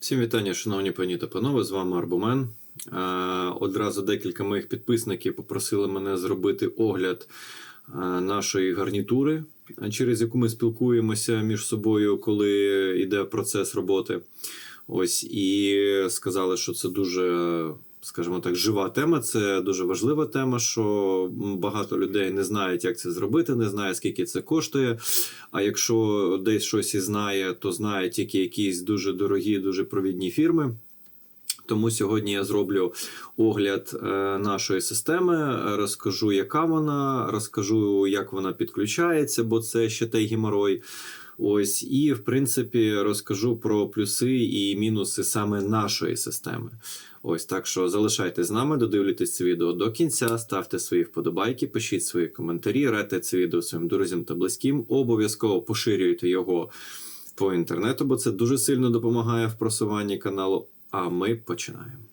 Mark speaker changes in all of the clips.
Speaker 1: Всім вітання, шановні пані та панове. З вами Арбумен. Е, Одразу декілька моїх підписників попросили мене зробити огляд е, нашої гарнітури, через яку ми спілкуємося між собою, коли йде процес роботи. Ось і сказали, що це дуже, скажімо так, жива тема. Це дуже важлива тема, що багато людей не знають, як це зробити, не знають, скільки це коштує. А якщо десь щось і знає, то знає тільки якісь дуже дорогі, дуже провідні фірми. Тому сьогодні я зроблю огляд е, нашої системи, розкажу, яка вона, розкажу, як вона підключається, бо це ще той геморой. Ось, і в принципі розкажу про плюси і мінуси саме нашої системи. Ось так що залишайтесь з нами, додивлюйтесь це відео до кінця, ставте свої вподобайки, пишіть свої коментарі, радьте це відео своїм друзям та близьким. Обов'язково поширюйте його по інтернету, бо це дуже сильно допомагає в просуванні каналу. А ми починаємо.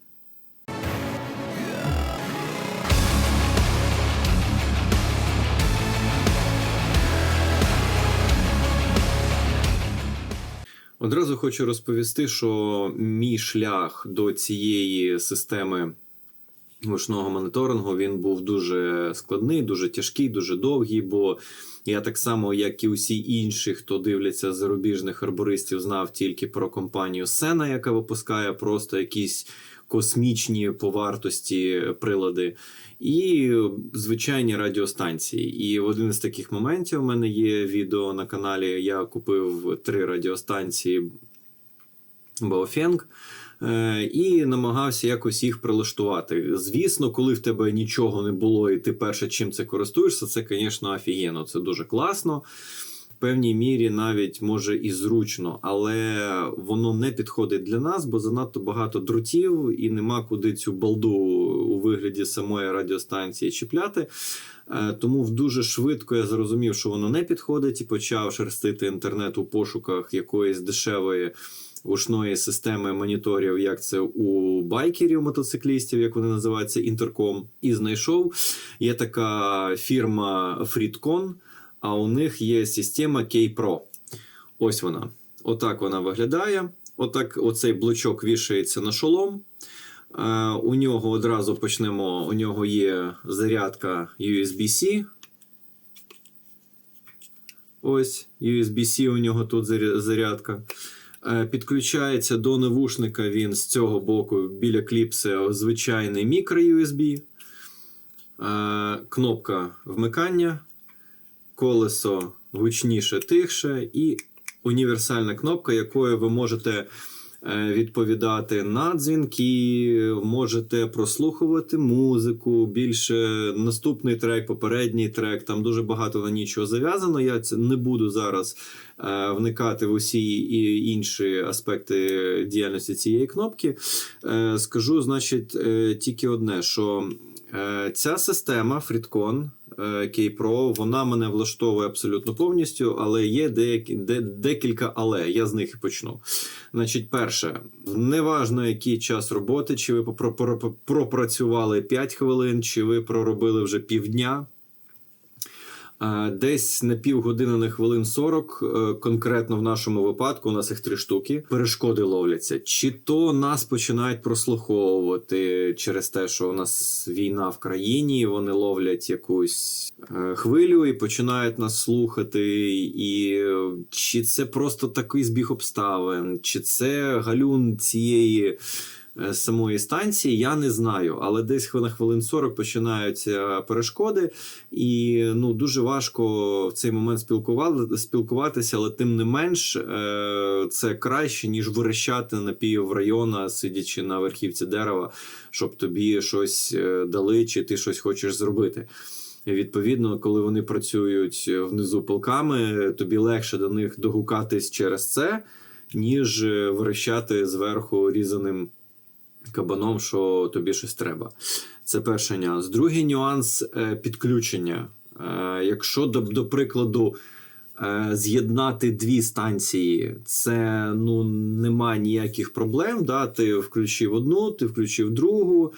Speaker 1: Одразу хочу розповісти, що мій шлях до цієї системи гучного моніторингу він був дуже складний, дуже тяжкий, дуже довгий. Бо я так само, як і усі інші, хто дивляться зарубіжних арбористів, знав тільки про компанію Сена, яка випускає просто якісь космічні по вартості прилади, і звичайні радіостанції. І в один з таких моментів у мене є відео на каналі. Я купив три радіостанції Baofeng. Е, І намагався якось їх прилаштувати. Звісно, коли в тебе нічого не було, і ти перше чим це користуєшся, це, звісно, офігенно. Це дуже класно. Певній мірі навіть може і зручно, але воно не підходить для нас, бо занадто багато дротів і нема куди цю балду у вигляді самої радіостанції чіпляти. Е, Тому в дуже швидко я зрозумів, що воно не підходить, і почав шерстити інтернет у пошуках якоїсь дешевої гучної системи моніторів, як це у байкерів, мотоциклістів, як вони називаються, інтерком. І знайшов. Є така фірма Freedcon, а у них є система K-Pro. Ось вона. Отак вона виглядає. Отак оцей блочок вішається на шолом. Е, у нього одразу почнемо. У нього є зарядка USB-C. Ось USB-C у нього тут зарядка. Е, Підключається до навушника він з цього боку біля кліпси звичайний мікро-USB. Е, Кнопка вмикання, колесо гучніше, тихше, і універсальна кнопка, якою ви можете е, відповідати на дзвінки, можете прослухувати музику. Більше наступний трек, попередній трек. Там дуже багато на нічого зав'язано. Я не буду зараз е, вникати в усі інші аспекти діяльності цієї кнопки. Е, Скажу, значить, тільки одне: що ця система Freedcon е, K-Pro, вона мене влаштовує абсолютно повністю, але є деякі, де, декілька але. Я з них і почну. Значить, перше, неважно який час роботи, чи ви пропрацювали 5 хвилин, чи ви проробили вже півдня. Е, Десь на півгодини на хвилин 40, е, конкретно в нашому випадку, у нас їх три штуки. Перешкоди ловляться. Чи то нас починають прослуховувати через те, що у нас війна в країні, вони ловлять якусь е, хвилю і починають нас слухати. І чи це просто такий збіг обставин, чи це галюн цієї самої станції, я не знаю. Але десь на хвилин 40 починаються перешкоди, і ну дуже важко в цей момент спілкуватися, але тим не менш е, це краще, ніж верещати на пів району, сидячи на верхівці дерева, щоб тобі щось е, дали, чи ти щось хочеш зробити. Відповідно, коли вони працюють внизу пилками, тобі легше до них догукатись через це, ніж е, верещати зверху різаним кабаном, що тобі щось треба. Це перший нюанс. Другий нюанс е, підключення. Е, Якщо, до, до прикладу, е, з'єднати дві станції, це ну, нема ніяких проблем. Да? Ти включив одну, ти включив другу.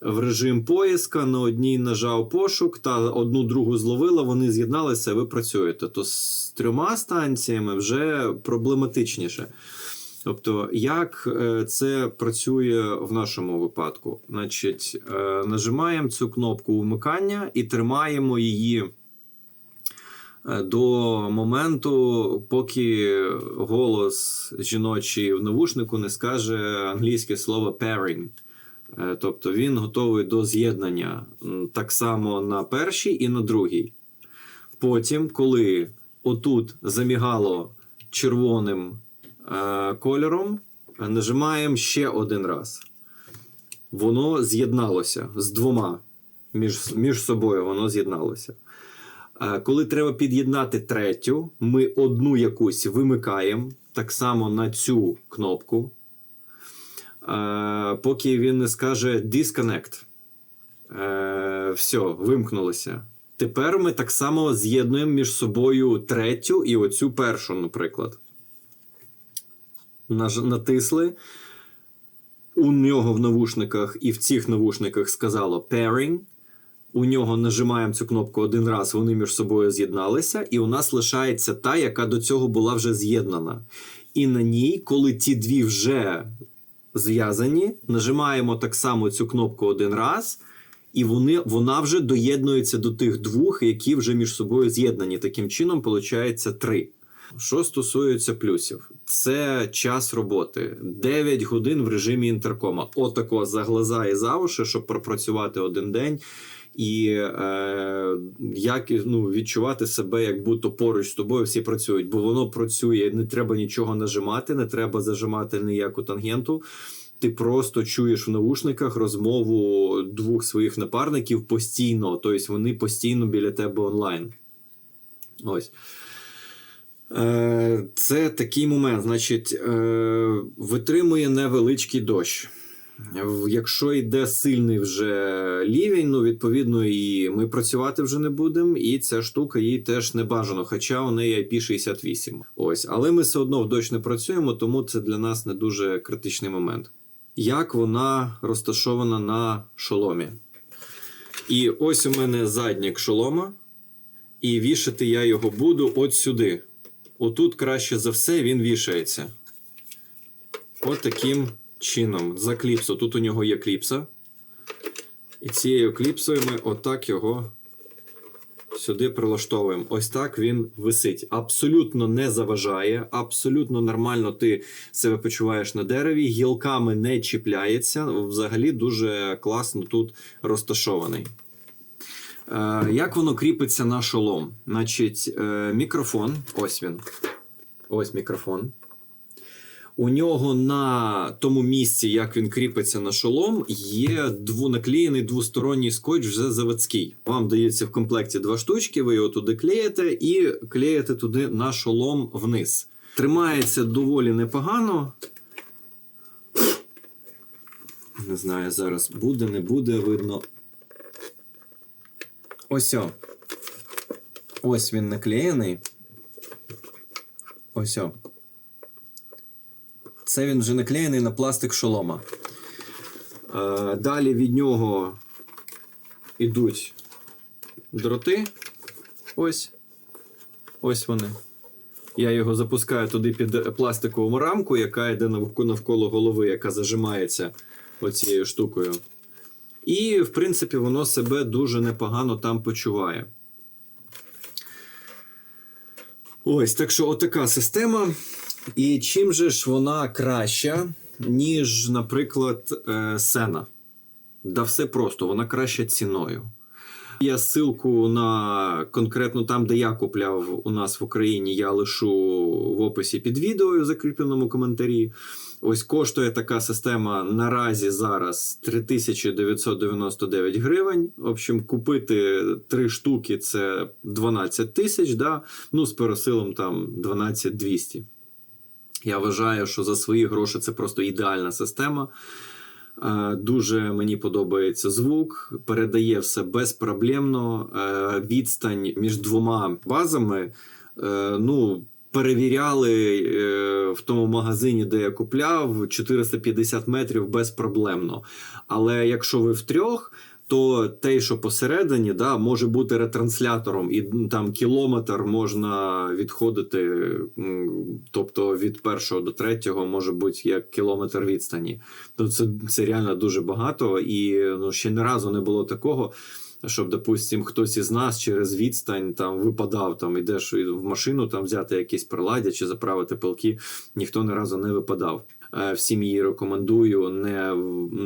Speaker 1: В режим поїзка на одній нажав пошук та одну другу зловила, вони з'єдналися, ви працюєте. То з трьома станціями вже проблематичніше. Тобто, як е, це працює в нашому випадку? Значить, е, нажимаємо цю кнопку вмикання і тримаємо її е, до моменту, поки голос жіночий в навушнику не скаже англійське слово pairing. Тобто він готовий до з'єднання так само на першій і на другій. Потім, коли отут замігало червоним кольором, е, нажимаємо ще один раз. Воно з'єдналося з двома. Між, між собою воно з'єдналося. Е, коли треба під'єднати третю, ми одну якусь вимикаємо так само на цю кнопку. Е, поки він не скаже disconnect. Е, все, вимкнулося. Тепер ми так само з'єднуємо між собою третю і оцю першу, наприклад. Натисли. У нього в навушниках і в цих навушниках сказало pairing. У нього нажимаємо цю кнопку один раз, вони між собою з'єдналися, і у нас лишається та, яка до цього була вже з'єднана. І на ній, коли ті дві вже зв'язані, нажимаємо так само цю кнопку один раз, і вони, вона вже доєднується до тих двох, які вже між собою з'єднані. Таким чином, виходить три. Що стосується плюсів, це час роботи 9 годин в режимі інтеркома. Отако за глаза і за уші, щоб пропрацювати один день. І е, як ну, відчувати себе, як будто поруч з тобою всі працюють, бо воно працює, не треба нічого нажимати, не треба зажимати ніяку тангенту. Ти просто чуєш в наушниках розмову двох своїх напарників постійно, тобто вони постійно біля тебе онлайн. Ось. Е, Це такий момент. Значить, е, витримує невеличкий дощ. Якщо йде сильний вже лівень, ну відповідно, і ми працювати вже не будемо, і ця штука їй теж не бажано, хоча у неї IP68. Ось, але ми все одно в дощ не працюємо, тому це для нас не дуже критичний момент. Як вона розташована на шоломі? І ось у мене заднік шолома, і вішати я його буду от сюди. Отут краще за все він вішається. От таким чином. За кліпсу. Тут у нього є кліпса. І цією кліпсою ми отак його сюди прилаштовуємо. Ось так він висить. Абсолютно не заважає, абсолютно нормально ти себе почуваєш на дереві, гілками не чіпляється. Взагалі дуже класно тут розташований. Е, Як воно кріпиться на шолом? Значить, е, мікрофон. Ось він. Ось мікрофон. У нього на тому місці, як він кріпиться на шолом, є двонаклеєний двосторонній скотч вже заводський. Вам дається в комплекті два штучки, ви його туди клеїте і клеїте туди на шолом вниз. Тримається доволі непогано. Не знаю, зараз буде, не буде, видно. Ось о. Ось він наклеєний. Ось о. Це він вже наклеєний на пластик шолома. Далі від нього йдуть дроти. Ось. Ось вони. Я його запускаю туди під пластикову рамку, яка йде навколо голови, яка зажимається оцією штукою. І, в принципі, воно себе дуже непогано там почуває. Ось, так що отака система. І чим же ж вона краща, ніж, наприклад, е, Сена? Да все просто, вона краща ціною. Я ссылку на конкретно там, де я купляв у нас в Україні, я лишу в описі під відео в закріпленому коментарі. Ось коштує така система наразі зараз 3999 гривень. В общем, купити три штуки це 12 тисяч, да? ну з пересилом там 12200. Я вважаю, що за свої гроші це просто ідеальна система. Е, Дуже мені подобається звук, передає все безпроблемно. Е, Відстань між двома базами. е, Ну, перевіряли е, в тому магазині, де я купляв, 450 метрів безпроблемно. Але якщо ви втрьох, то той, що посередині, да, може бути ретранслятором, і там кілометр можна відходити, тобто від першого до третього може бути як кілометр відстані. То це, це реально дуже багато, і ну, ще не разу не було такого. Щоб, допустим, хтось із нас через відстань там випадав, там ідеш в машину, там взяти якісь приладдя чи заправити пилки, ніхто ні разу не випадав. Е, Всім її рекомендую. Не,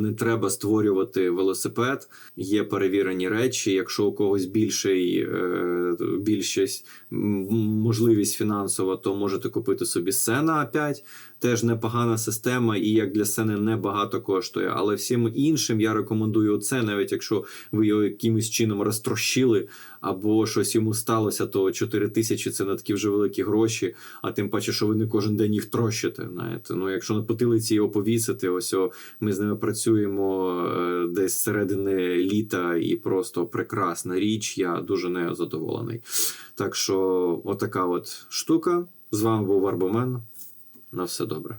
Speaker 1: не треба створювати велосипед. Є перевірені речі. Якщо у когось більший, е, більшість можливість фінансова, то можете купити собі сцена 5 Теж непогана система, і як для сцени небагато коштує. Але всім іншим я рекомендую це, навіть якщо ви його якимось чином розтрощили, або щось йому сталося, то 4 тисячі це не такі вже великі гроші. А тим паче, що ви не кожен день їх трощите. Знаєте, ну якщо на потилиці його повісити, ось о, ми з ними працюємо е, десь середини літа, і просто прекрасна річ. Я дуже нею задоволений. Так що, отака от штука. З вами був Варбомен. На все добре.